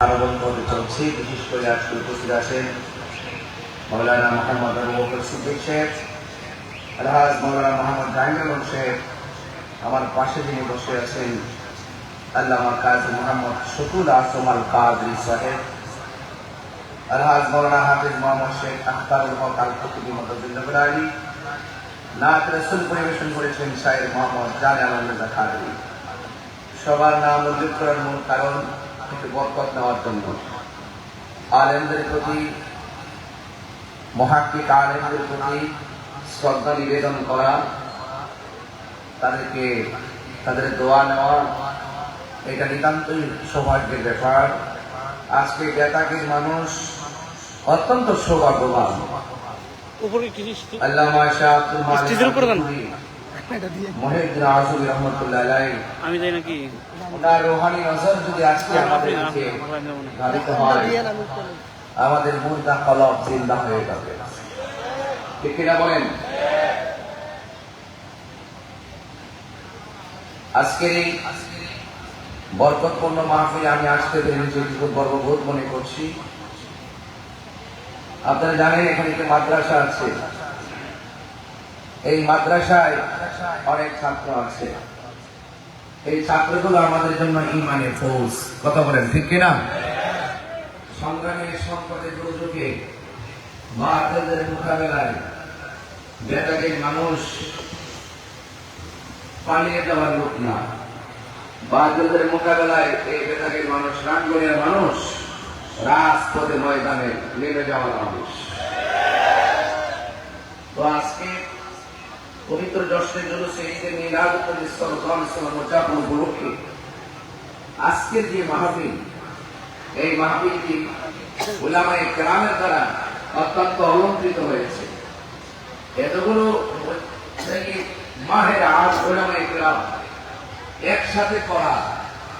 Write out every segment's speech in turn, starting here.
হতে চলছে। বিশেষ করে আজকে উপস্থিত আছেন মৌলানা মোহাম্মদ আবুবকর সিদ্দিক শেখ আলহাজ মৌলানা মোহাম্মদ জাহিনুল শেখ আমার পাশে যিনি বসে আছেন আল্লামা কাজী মোহাম্মদ শকুল আসম কাদরি সাহেব, আলহাজ মৌলানা হাফিজ মোহাম্মদ শেখ আখতারুল হক আল কুতুবি মদুল্লাহ আলী নাত রসুল পরিবেশন করেছেন শাহের মোহাম্মদ জানে আলমদা খাদরি সবার নাম উল্লেখ করার মূল কারণ একটু বরকত নেওয়ার জন্য। আলেমদের প্রতি মহাক্কিক আলেমদের প্রতি শ্রদ্ধা নিবেদন করা তাদেরকে তাদের দোয়া নেওয়া এটা নিতান্তই সৌভাগ্যের ব্যাপার। আজকে বেতাকের মানুষ অত্যন্ত সৌভাগ্যবান। আল্লামা শাহ। মহিউদ্দিন আজমি রহমতুল্লাহ আমি যাই নাকি? ওনার রোহানি নজর যদি আজকে আমাদেরকে ধারিত হয়, আমাদের মুর্দা কলব জিন্দা হয়ে যাবে। ঠিক কিনা বলেন? আজকের এই বরকতপূর্ণ মাহফিলে আমি আসতে পেরে নিজেকে খুব গর্ববোধ মনে করছি। আপনারা জানেন, এখানে একটি মাদ্রাসা আছে। এই মাদ্রাসায় অনেক ছাত্র আছে। এই ছাত্রগুলো আমাদের জন্য ইমানের ফৌজ কথা বলেন, ঠিক কিনা? সংগ্রামের সংকটের দুর্যোগে মাদের মোকাবেলায় বেটাকে মানুষ পালিয়ে যাওয়ার লোক না। বাদলদের মোকাবেলায় এই বেটাকে মানুষ রাঙ্গনের মানুষ রাজপথে ময়দানে নেমে যাওয়ার মানুষ। তো আজকে পবিত্র দর্শনের জন্য সেই ইসলাম সাল্লাম উদযাপন উপলক্ষে আজকের যে মাহফিল, এই মাহফিলটি উলামায়ে কেরামের দ্বারা অত্যন্ত অলঙ্কৃত হয়েছে। এতগুলো মাহের আজ ওলামায় গ্রাম একসাথে করা,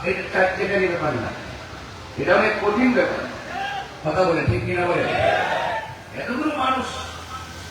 এটা চারটেকারই ব্যাপার না। এটা অনেক কঠিন ব্যাপার। কথা বলে ঠিক কিনা বলে? এতগুলো মানুষ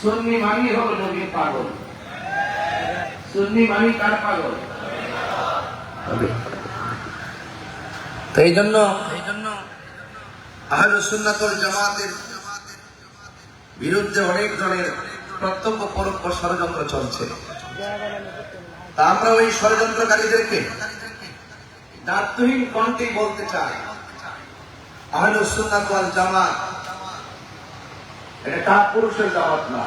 সুন্নি মানি হলো নবীর পাগল। সুন্নি মানি কার পাগল? এই জন্য এই জন্য জামাতের বিরুদ্ধে অনেক জনের প্রত্যক্ষ পরোক্ষ ষড়যন্ত্র চলছে। তা আমরা ওই ষড়যন্ত্রকারীদেরকে দার্থহীন কণ্ঠে বলতে চাই। আহলে সুন্নাত ওয়াল জামাত এটা কাক পুরুষের জামাত না।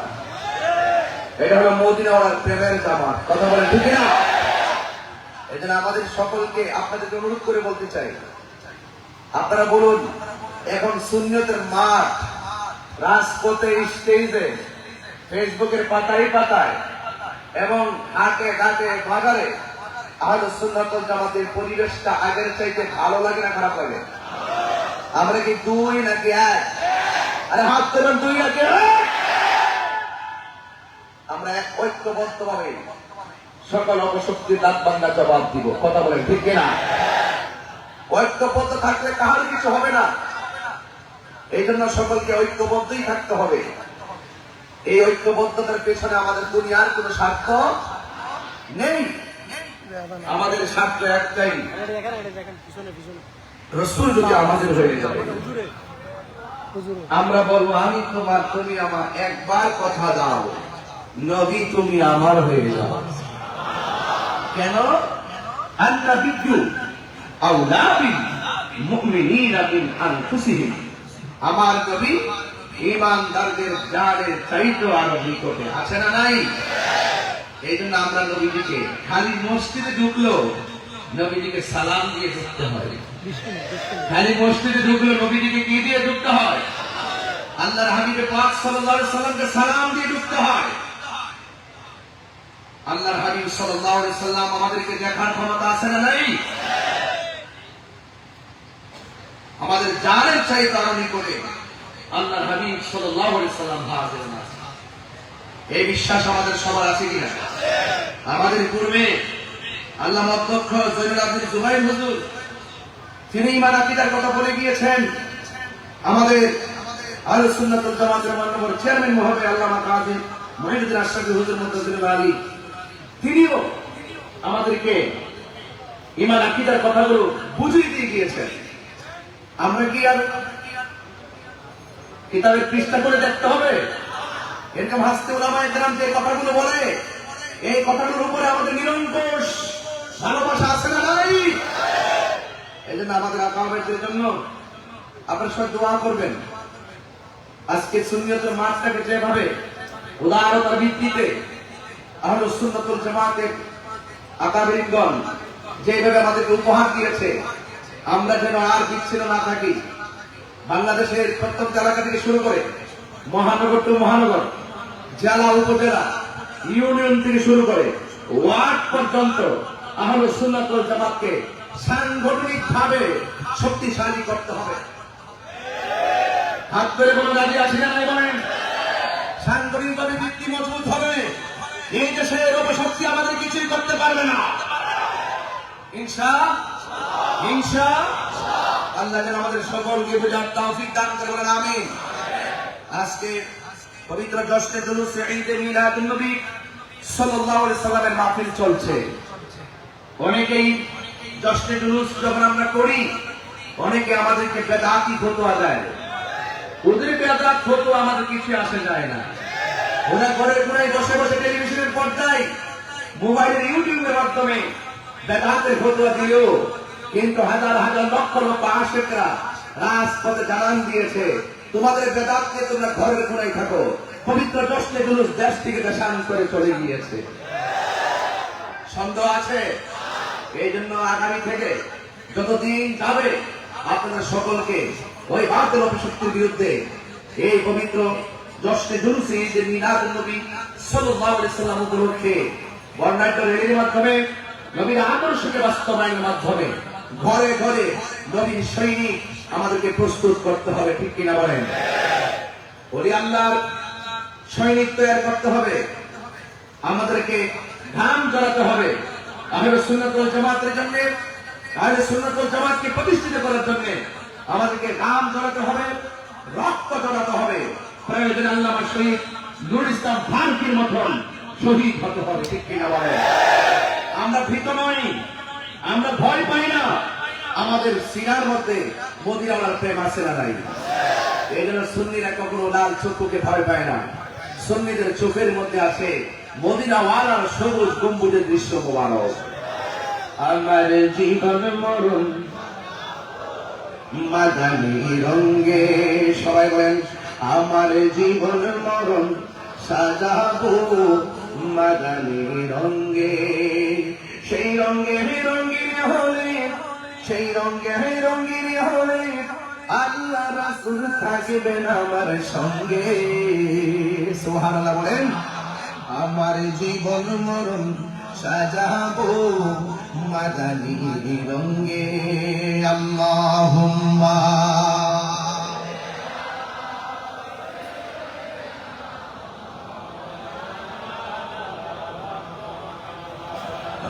এটা হলো মদিনাওয়ালার প্রেমের জামাত। কথা বলে ঠিক না এই জন্য আমাদের সকলকে আপনাদেরকে অনুরোধ করে বলতে চাই, আপনারা বলুন, এখন শূন্যতের মাঠ রাজপথে স্টেজে ফেসবুকের পাতায় পাতায় এবং হাটে ঘাটে বাজারে আহলে সুন্নাতুল জামাতের পরিবেশটা আগের চাইতে ভালো লাগে না খারাপ লাগে? আমরা কি দুই নাকি এক? আরে হাত তোলেন দুই এক আমরা এক ঐক্যবদ্ধ ভাবে সকল অপশক্তির দাঁত বাংলা জবাব দিব। কথা বলেন ঠিক কিনা? ঐক্যবদ্ধ থাকলে কাহার কিছু হবে না। এই জন্য সকলকে ঐক্যবদ্ধই থাকতে হবে। এই ঐক্যবদ্ধতার পেছনে আমাদের দুনিয়ার কোন স্বার্থ নেই। আমাদের স্বার্থ একটাই। রসুল যদি আমাদের হয়ে যাবে। আমরা বলব, আমি তোমার, তুমি আমার, একবার কথা দাও। নবী, তুমি আমার হয়ে যাও। কেন? আন্না বিদ্যু আউলাবি আমার নবী ইমানদারদের চাইতে আরও নিকটে আছে না নাই? এই জন্য আমরা নবীজিকে খালি মসজিদে ঢুকলো নবীজিকে সালাম দিয়ে ঢুকতে হয়। খালি মসজিদে ঢুকলো নবীজিকে কি দিয়ে ঢুকতে হয়? আল্লাহর হাবিবে পাক সাল্লাল্লাহু আলাইহি সাল্লামকে সালাম দিয়ে ঢুকতে হয়। আল্লাহর হাবিব সাল্লাল্লাহু আলাইহি সাল্লাম আমাদেরকে দেখার ক্ষমতা আছে না নাই? আমাদের জানের চাইতে আরও নিকটে আল্লাহ হাবিব সাল্লাল্লাহু আলাইহি সাল্লাম হাজির আছে এই বিশ্বাস আমাদের সবার আছে কিনা? আমাদের পূর্বে আল্লাহ অধ্যক্ষ জৈনুল আব্দুল জুবাইর হুজুর তিনি ইমান আকিদার কথা বলে গিয়েছেন। আমাদের আলু সুন্নাতুল জামাতের মান্যবর চেয়ারম্যান মহোদয় আল্লামা কাজী মহিনুদ্দিন আশরাফি হুজুর মুদ্দুল আলী, তিনিও আমাদেরকে ইমান আকিদার কথাগুলো বুঝিয়ে দিয়ে গিয়েছেন। আমরা কি আর কিতাবের পৃষ্ঠা করে দেখতে হবে? এরকম হাসতে ওলামা একরাম যে কথাগুলো বলে, এই কথাগুলোর উপরে আমাদের নিরঙ্কুশ ভালোবাসা আছে না নাই? এই জন্য আমাদের আকামের জন্য আপনার সবাই দোয়া করবেন। আজকে সুন্নিয়তের মাঠটাকে যেভাবে উদারতার ভিত্তিতে আহলে সুন্নতুল জামাতের আকাবিরগণ যেভাবে আমাদেরকে উপহার দিয়েছে, আমরা যেন আর বিচ্ছিন্ন না থাকি। বাংলাদেশের প্রত্যন্ত এলাকা থেকে শুরু করে মহানগর টু মহানগর, জেলা, উপজেলা, ইউনিয়ন থেকে শুরু করে ওয়ার্ড পর্যন্ত আহলে সুন্নাতুল জামাতকে সাংগঠনিক ভাবে শক্তিশালী করতে হবে। হাত ধরে কোনো দাবি আছে না বলেন? সাংগঠনিক ভাবে ভিত্তি মজবুত হবে। এই দেশের অপশক্তি আমাদের কিছুই করতে পারবে না। হিংসা হিংসা আল্লাহ যেন আমাদের সকলকে বোঝার তৌফিক দান করে বলেন, আমিন। আজকে পবিত্র জশ্নে জুলুস ঈদে মিলাদুন নবী সাল্লাল্লাহু আলাইহি সাল্লামের মাহফিল চলছে। অনেকেই জশ্নে জুলুস যখন আমরা করি, অনেকে আমাদেরকে বেদাতি ফতোয়া দেয়। ওদের বেদাত ফতোয়া আমাদের কিছু আসে যায় না। ওরা ঘরের কোনায় বসে বসে টেলিভিশনের পর্দায়, মোবাইলের ইউটিউবের মাধ্যমে বেদাতের ফতোয়া দিও কিন্তু হাজার হাজার লক্ষ লক্ষ আশেকরা রাজপথে জানান দিয়েছে। তোমাদের বেদাত নিয়ে তোমরা ঘরের কোনায় থাকো। পবিত্র জশ্নে জুলুস দেশ থেকে দেশান করে চলে গিয়েছে। সন্দেহ আছে? এই জন্য আগামী থেকে যতদিন যাবে, আপনাদের সকলকে ওই বাতিল অভিশক্তির বিরুদ্ধে এই পবিত্র জশ্নে জুলুসে ঈদের মিলাদ নবী সাল্লাম উপলক্ষে বর্ণাঢ্য র্যালির মাধ্যমে, নবীর আদর্শকে বাস্তবায়নের মাধ্যমে ঘরে ঘরে নবীর সৈনিক আমাদেরকে প্রস্তুত করতে হবে, ঠিক কিনা বলেন? ওলি আল্লাহর সৈনিক তৈরি করতে হবে, আমাদেরকে ঘাম জড়াতে হবে। আহলে সুন্নাতুল জামাতের জন্য, আহলে সুন্নাতুল জামাতকে প্রতিষ্ঠিত করার জন্য আমাদেরকে ঘাম জড়াতে হবে, রক্ত জড়াতে হবে। প্রয়োজন আল্লামা শহীদ নুর ইসলাম ফারুকির মতন শহীদ হতে হবে, ঠিক কিনা বলে আমরা ভীত নই, আমরা ভয় পাই না। আমাদের সিনার মধ্যে মদিনাওয়ালার প্রেম আছে না নাই? এই জন্য সুন্নিরা কখনো লাল চক্ষুকে ভয় পায় না। সুন্নিদের চোখের মধ্যে আছে মদিনাওয়ালার সবুজ গম্বুজের দৃশ্য মোবারক। আমার জীবন মরণ, মাদানি রঙ্গে সবাই বলেন, আমার জীবন মরণ, সাজাবো মাদানি রঙ্গে সেই রঙ্গে রঙ্গিন হলে, সেই রঙ্গে রঙ্গিন হলে আল্লাহ রাসুল থাকবেন আমার সঙ্গে। সোহানাল্লাহ বলেন, আমার জীবন মরণ, সাজাবো মাদানি রঙ্গে আল্লাহুম্মা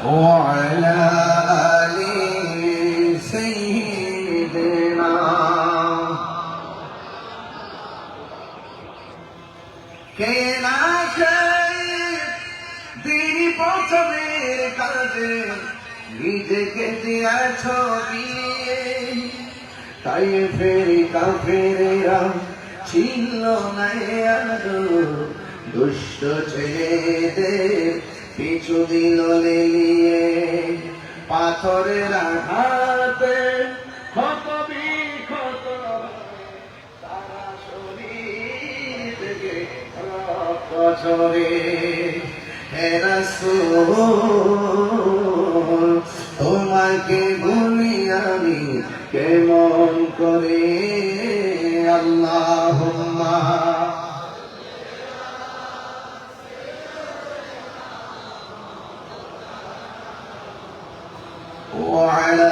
وعلى آل سيدنا কে না চায় তিনি পথের কাজে নিজেকে দিয়াছ বিয়ে তাই ফেরি কাফেরা ছিল না আরও দুষ্ট ছেলেদের পিছু দিল লেলিয়ে। পাথরের আঘাতে ক্ষত বিক্ষত তারা শরীর থেকে রক্ত তোমাকে ভুলি আমি কেমন করে আল্লাহ وعلى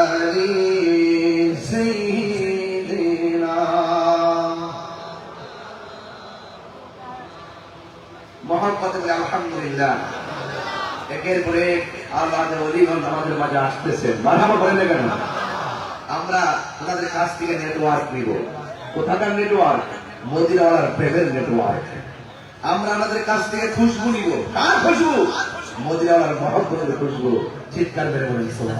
آل سيدنا محمد الحمد لله একের পরে আল্লাহ অলিগঞ্জ আমাদের মাঝে আসতেছেন মারহাবা বলেন না আমরা ওনাদের কাছ থেকে নেটওয়ার্ক নিব। কোথাকার নেটওয়ার্ক মোদিরাওয়ালার প্রেমের নেটওয়ার্ক আমরা আমাদের কাছ থেকে খুশবু নিব। কার খুশবু? মোদিরাওয়ালার মহব্বতের খুশবু। চিৎকার মেরে বলেন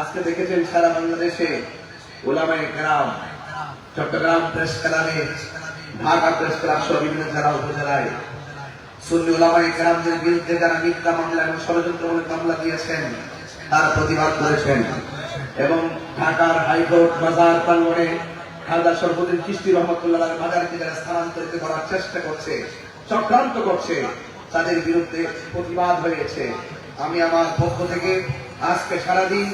আজকে দেখেছেন সারা বাংলাদেশে ওলামায়ে কেরাম, চট্টগ্রাম প্রেস ক্লাবে, ঢাকা প্রেস ক্লাব সহ বিভিন্ন জেলা উপজেলায় সুন্নি ওলামায়ে কেরামদের বিরুদ্ধে যারা মিথ্যা মামলা এবং ষড়যন্ত্রমূলক মামলা দিয়েছেন, তার প্রতিবাদ করেছেন। এবং ঢাকার হাইকোর্ট বাজার প্রাঙ্গণে খালদা সরফুদ্দিন কৃষ্টি রহমতুল্লাহ বাজারকে যারা স্থানান্তরিত করার চেষ্টা করছে, চক্রান্ত করছে, তাদের বিরুদ্ধে প্রতিবাদ হয়েছে। আমি আমার পক্ষ থেকে আজকে সারাদিন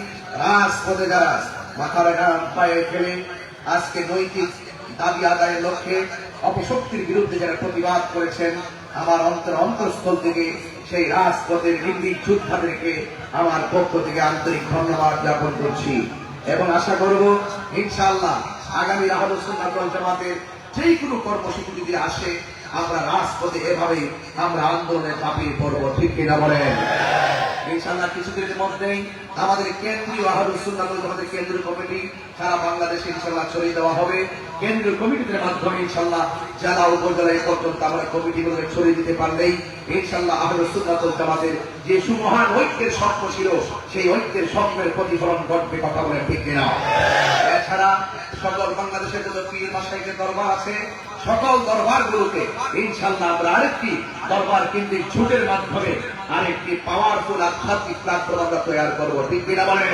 রাজপথে যারা মাথার ঘাম পায়ে ফেলে আজকে নৈতিক দাবি আদায়ের লক্ষ্যে অপশক্তির বিরুদ্ধে যারা প্রতিবাদ করেছেন আমার অন্তর অন্তঃস্থল থেকে সেই রাজপথের নির্ভীক যোদ্ধাদেরকে আমার পক্ষ থেকে আন্তরিক ধন্যবাদ জ্ঞাপন করছি। এবং আশা করব, ইনশাআল্লাহ আগামী রাহুল জামাতের যেই কোনো কর্মসূচি যদি আসে, আমরা রাজপথে এভাবেই আমরা আন্দোলনে ঝাঁপিয়ে পড়ব ঠিক কিনা বলেন? ইনশাআল্লাহ কিছুদিনের মধ্যেই আমাদের কেন্দ্রীয় আহরুল সুন্নাতুল জামাতের কেন্দ্রীয় কমিটি সারা বাংলাদেশে ইনশাআল্লাহ ছড়িয়ে দেওয়া হবে। কেন্দ্রীয় কমিটির মাধ্যমে ইনশাআল্লাহ জেলা উপজেলা পর্যন্ত আমরা কমিটিগুলোকে ছড়িয়ে দিতে পারলেই ইনশাআল্লাহ আহরুল সুন্নাতুল জামাতের যে সুমহান ঐক্যের স্বপ্ন ছিল, সেই ঐক্যের স্বপ্নের প্রতিফলন ঘটবে কথা বলে ঠিক কিনা? এছাড়া সকল বাংলাদেশের যত পীর মাসাইকের দরবার আছে। সকল দরবারগুলোকে ইনশাল্লাহ আমরা আরেকটি দরবার কিন্তু ছুটের মাধ্যমে আরেকটি পাওয়ারফুল আধ্যাত্মিক প্ল্যাটফর্ম আমরা তৈরি করব। ঠিক কিনা বলেন?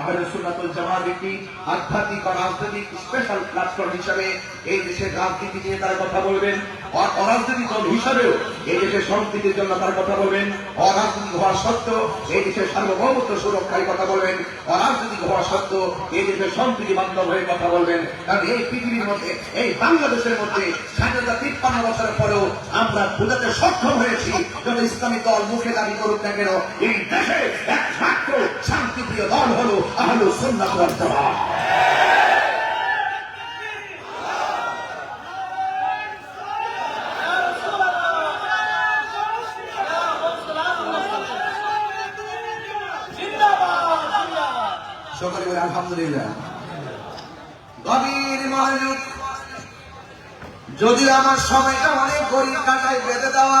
আমাদের সুন্নাতুল জামাত একটি আধ্যাত্মিক ও রাজনৈতিক স্পেশাল প্ল্যাটফর্ম হিসাবে এই দেশের রাজনীতি নিয়ে তারা কথা বলবেন। আর অরাজনৈতিক দল হিসাবেও এই দেশের সম্প্রীতির জন্য তার কথা বলবেন। অরাজনৈতিক হওয়া সত্ত্বেও এই দেশের সার্বভৌমত্ব সুরক্ষায় কথা বলবেন। অরাজনৈতিক হওয়া সত্ত্বেও এই দেশের সম্প্রীতি বান্ধব হয়ে কথা বলবেন। কারণ এই পৃথিবীর মধ্যে, এই বাংলাদেশের মধ্যে স্বাধীনতা তিপ্পান্ন বছরের পরেও আমরা বোঝাতে সক্ষম হয়েছি যত ইসলামী দল মুখে দাবি করুক না কেন, এই দেশে একমাত্র শান্তিপ্রিয় দল হলো আহলু সুন্নাত যদি আমার সময়টা অনেক গরিব কাটায় বেঁধে দেওয়া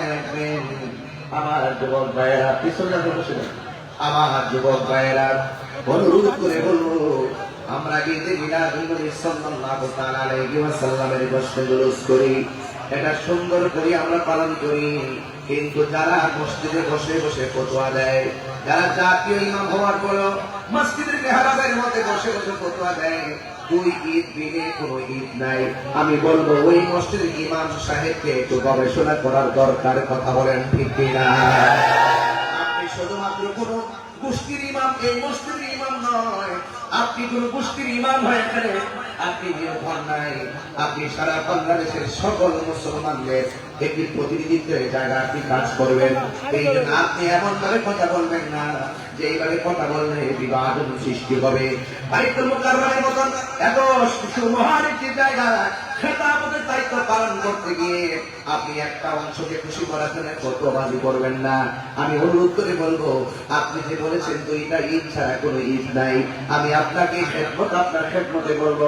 আমার যুবক ভাইয়েরা, পিছনে বসে। আমার যুবক ভাইয়েরা, অনুরোধ করে বলব, আমরা গিয়ে মিলাদ সাল্লাল্লাহু তাআলা আলাইহি ওয়াসাল্লামের বসে জুলুস করি এটা সুন্দর করে, আমরা পালন করি কিন্তু যারা মসজিদে বসে বসে ফতোয়া দেয়, যারা জাতীয় ইমাম হওয়ার পরও মসজিদের মেহরাবের মধ্যে বসে বসে ফতোয়া দেয়, দুই ঈদ দিনে কোনো ঈদ নাই। আমি বলব, ওই মসজিদের ইমাম সাহেবকে একটু গবেষণা করার দরকার, কথা বলেন ঠিক কিনা? আপনি শুধুমাত্র কোন গোষ্ঠীর ইমাম, এই মসজিদের ইমাম নয়। আপনি কোন গোষ্ঠীর ইমাম হয়ে এখানে, আপনি নির্ভর নাই। আপনি সারা বাংলাদেশের সকল মুসলমানদের একটি প্রতিনিধিত্বের জায়গা আপনি কাজ করবেন। এই জন্য আপনি এমনভাবে কথা বলবেন না যে এইভাবে কথা বললে বিবাদ সৃষ্টি হবে। বাড়িতে মোকাবেলার মতন এত সুমহান একটি জায়গা খেতাবতের দায়িত্ব পালন করতে গিয়ে আপনি একটা অংশকে খুশি করার জন্য ফটোবাজি করবেন না। আমি অনুরোধ করে বলব, আপনি যে বলেছেন দুইটা ঈদ ছাড়া কোনো ঈদ নাই, আমি আপনাকে খেদমত, আপনার খেদমতে বলব,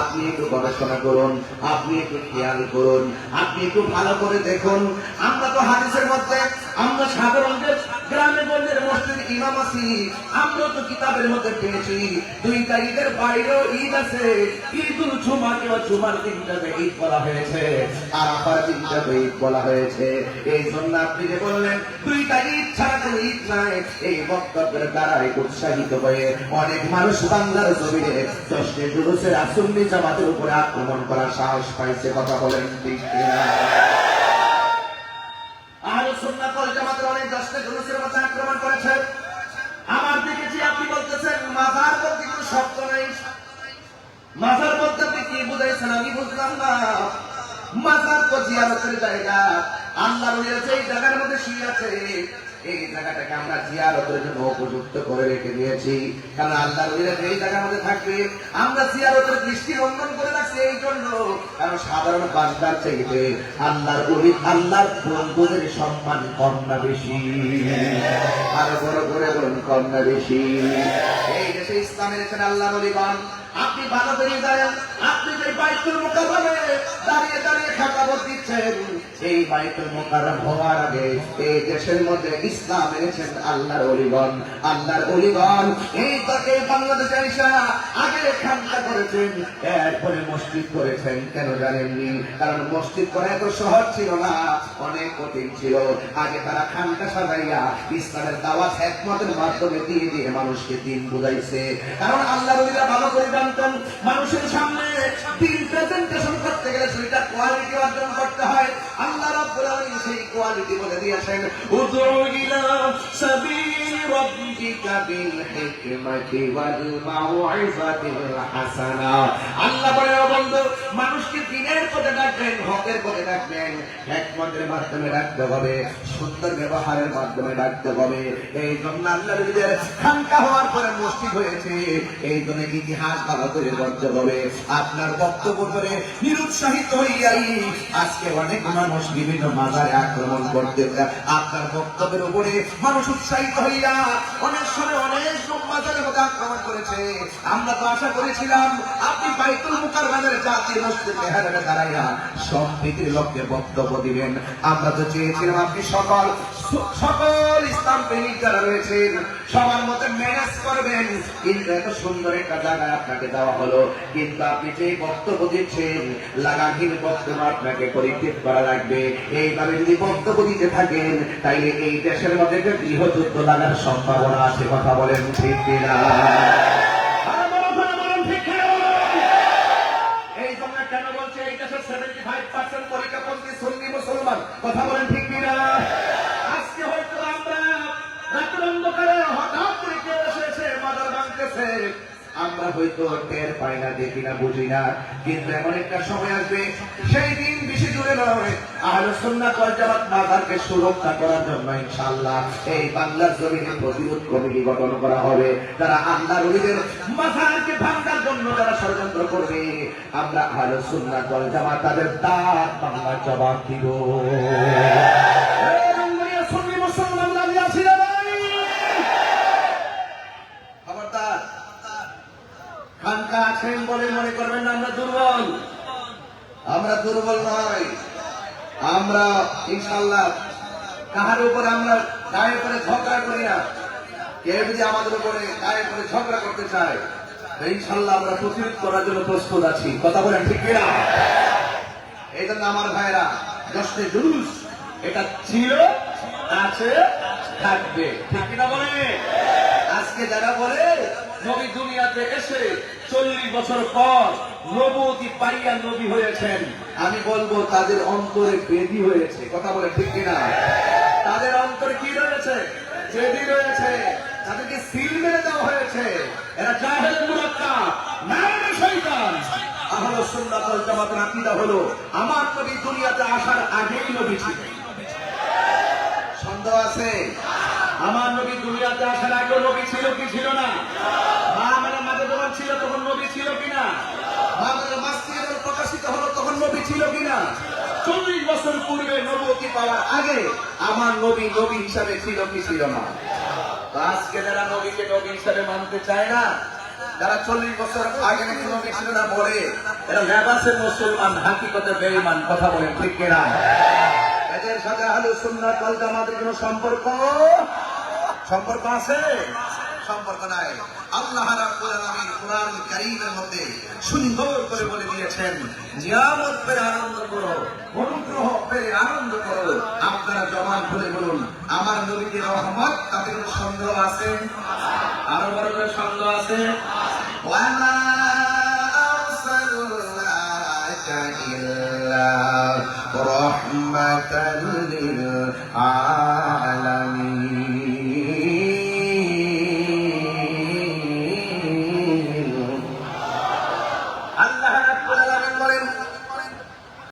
আপনি একটু গবেষণা করুন, আপনি একটু খেয়াল করুন, আপনি একটু ভালো করে দেখুন। আমরা তো হাদিসের মধ্যে, আমরা সাধারণ যে গ্রামে গঞ্জের মসজিদ ইমাম আছি। আমরা তো কিতাবের মধ্যে পেয়েছি। দুইটা ঈদের বাইরেও ঈদ আছে। ঈদুল ও জুমার দিনটাতে ঈদ বলা হয়েছে। আর আবার দিনটাতে ঈদ বলা হয়েছে। এই জন্য আপনি যে বললেন দুইটা ঈদ ছাড়া কোনো ঈদ নাই। এই বক্তব্যের দ্বারাই উৎসাহিত হয়ে অনেক মানুষ বাংলার জমিনে দশটি জুলুসের আসন্নি জামাতের উপরে আক্রমণ করার সাহস পাইছে, কথা বলেন ঠিক কিনা? শব্দ নাই। মাজার মধ্যে আপনি কি বুঝাইছেন? আমি বুঝলাম না। মাজার তো জিয়ারতের জায়গা। আল্লাহ রয়েছে এই জায়গার মধ্যে শুয়ে আছে। এই জায়গাটাকে আমরা জিয়ারতের জন্য উপযুক্ত করে রেখে দিয়েছি। কারণ আল্লাহ রয়েছে এই জায়গার মধ্যে থাকবে। আমরা জিয়ারতের দৃষ্টি রন্ধন করে রাখছি এই জন্য। কারণ সাধারণ বান্দার চাইতে আল্লাহর অলি, আল্লাহর বন্ধুদের সম্মান না বেশি। আরও বড় করে বলুন না বেশি। দেশে ইসলামের এখানে আল্লাহ নবীগণ আপনি ভালো করে জানেন আপনি যে বাইতুল মোকাররমে দাঁড়িয়ে দাঁড়িয়ে খাতাবত দিচ্ছেন এই বাইতুল মোকাররম হওয়ার আগে এই দেশের মধ্যে ইসলাম এনেছেন আল্লাহর অলিগণ। আল্লাহর অলিগণ, এই তো এই বাংলাদেশে এসে আগে খানকা করেছেন, এরপরে মসজিদ করেছেন। কেন জানেননি? কারণ মসজিদ করা এত সহজ ছিল না, অনেক কঠিন ছিল। আগে তারা খানকা সাজাইয়া ইসলামের দাওয়াত একমতের মাধ্যমে দিয়ে দিয়ে মানুষকে দিন বুঝাইছে। কারণ আল্লাহ ভালো করে জানতেন মানুষের সামনে প্রেজেন্টেশন করতে গেলে সেটা কোয়ালিটি অর্জন করতে হয়। আল্লাহ রাব্বুল আলামিন সেই কোয়ালিটি বলে দিয়েছেন উদউ ইলা সাবিল রাব্বিকা বিল হিকমাতি ওয়াল মাউইজাতিল হাসানা। আল্লাহ বলে মানুষকে দিনের পথে ডাকবেন হকের পথে ডাকবেন। হিকমতের মাধ্যমে ডাকতে হবে সুন্দর ব্যবহারের মাধ্যমে ডাকতে হবে। এই জন্য আল্লাহ নবীদের খানকা হওয়ার পরে মসজিদ হয়েছে। এই জন্য ইতিহাস ভালো করে বলতে হবে। আপনার বক্তব্য করে নিরুৎসাহিত হইয়াই আজকে অনেক মানুষ বিভিন্ন মাজারে আক্রমণ করতে আপনার বক্তব্যের উপরে মানুষ উৎসাহিত হইয়া অনেক সময় অনেক লোক মাজারের মধ্যে আক্রমণ করেছে। আমরা তো আশা করেছিলাম, আপনি বাইতুল মুকার বাজারে জাতির বক্তব্য আপনাকে দেওয়া হলো। কিন্তু আপনি যে বক্তব্য দিচ্ছেন লাগাহীন বক্তব্য আপনাকে পরিত্যাগ করা লাগবে। এইভাবে যদি বক্তব্য দিতে থাকেন, তাইলে এই দেশের মধ্যে গৃহযুদ্ধ লাগার সম্ভাবনা আছে। কথা বলেন ঠিক হয়তো টের পাই না দেখি না বুঝি না, কিন্তু এমন একটা সময় আসবে, সেই দিন বেশি দূরে আহলে জামাত সুরক্ষা করার জন্য ইনশাআল্লাহ এই বাংলার জমিনে প্রতিরোধ কমিটি গঠন করা হবে। তারা আল্লাহর ওলিদের মাজারকে ভাঙার জন্য যারা ষড়যন্ত্র করবে, আমরা আহলে জামাত তাদের দাঁত বাংলার জবাব দিব এই রঙ্গিয়া সুন্নি মুসলমান দাঁড়িয়ে আছি রে ভাই খবরদার আছেন বলে মনে করবেন না, আমরা দুর্বল। আমরা দুর্বল নয়। আমরা ইনশাল্লাহ কাহার উপরে আমরা গায়ে করে ঝগড়া করি না। কেউ যদি আমাদের উপরে গায়ে করে ঝগড়া করতে চায় ইনশাল্লাহ আমরা প্রতিরোধ করার জন্য প্রস্তুত আছি। কথা বলেন ঠিক কিনা? এই জন্য আমার ভাইরা জশ্নে জুলুস, এটা ছিল, আছে, থাকবে। ঠিক কিনা বলে আজকে যারা বলে, নবী দুনিয়াতে এসে চল্লিশ বছর পর নবতী পাইয়া নবী হয়েছেন। আমি বলব, তাদের অন্তরে বেদি হয়েছে। কথা বলে ঠিক কিনা? তাদের অন্তরে কি রয়েছে? বেদি রয়েছে। তাদেরকে সিল মেরে দেওয়া হয়েছে। এরা জাহেল মুরাক্কা, নারায়ণ শৈতান আহলে সুন্নাত ওয়াল জামাতের হলো, আমার নবী দুনিয়াতে আসার আগেই নবী ছিলেন। সন্দেহ আছে? আমার নবী দুনিয়াতে আসার আগে নবী ছিল কি ছিল না? মানে মাঝে যখন ছিল তখন নবী ছিল কিনা চল্লিশ বছর আগে নবী ছিল না? বলে মুসলমান হাকিকতে বেঈমান, কথা বলেন ঠিক কিনা? এদের সাথে আলু সম্পর্ক সম্পর্ক আছে? সম্পর্ক নাই। আল্লাহ রাব্বুল কোরআন কারীমের মধ্যে সুন্দর করে বলে দিয়েছেন, নিয়ামত পেয়ে আনন্দ করো, অনুগ্রহ পেয়ে আনন্দ করো। আপনারা জবান খুলে বলুন, আমার নবীকে রহমত কোনো সন্দেহ আছে? আরও বড় করে সন্দেহ আছে? ইল্লা রাহমাতাল